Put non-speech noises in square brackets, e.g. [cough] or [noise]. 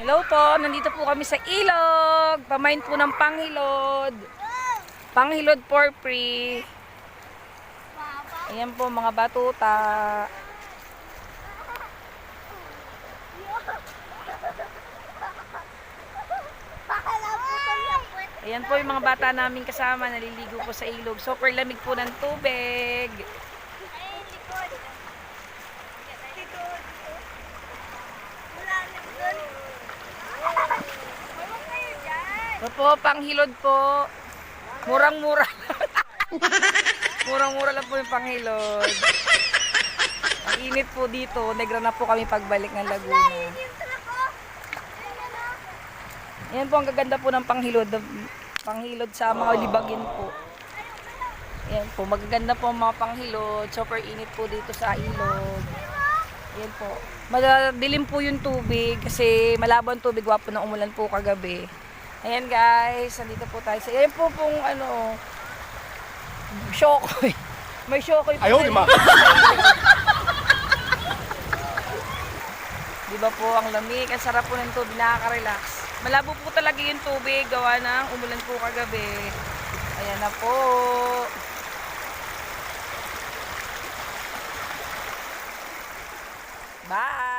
Hello po, nandito po kami sa ilog. Pamain po ng panghilod. Panghilod for free. Ayan po mga batuta. Ayan po yung mga bata namin kasama, naliligo po sa ilog. Super lamig po ng tubig. Ito po, panghilod po. Murang-mura. [laughs] Murang-mura lang po yung panghilod. Ang init po dito. Negra na po kami pagbalik ng Laguna. Yan po, ang gaganda po ng panghilod. Panghilod sa mga libagin po. Yan po, magaganda po ang mga panghilod. Super init po dito sa ilog. Yan po. Madilim po yung tubig kasi malabo ang tubig. Wapo na umulan po kagabi. Ayan guys, nandito po tayo sa... Ayan po pong ano... Shokoy. May shokoy po. Ayaw, di ba? di ba po ang lamig? Ang sarap po ng tubig, nakaka-relax. Malabo po talaga yung tubig, gawa ng umulan po kagabi. Ayan na po. Bye!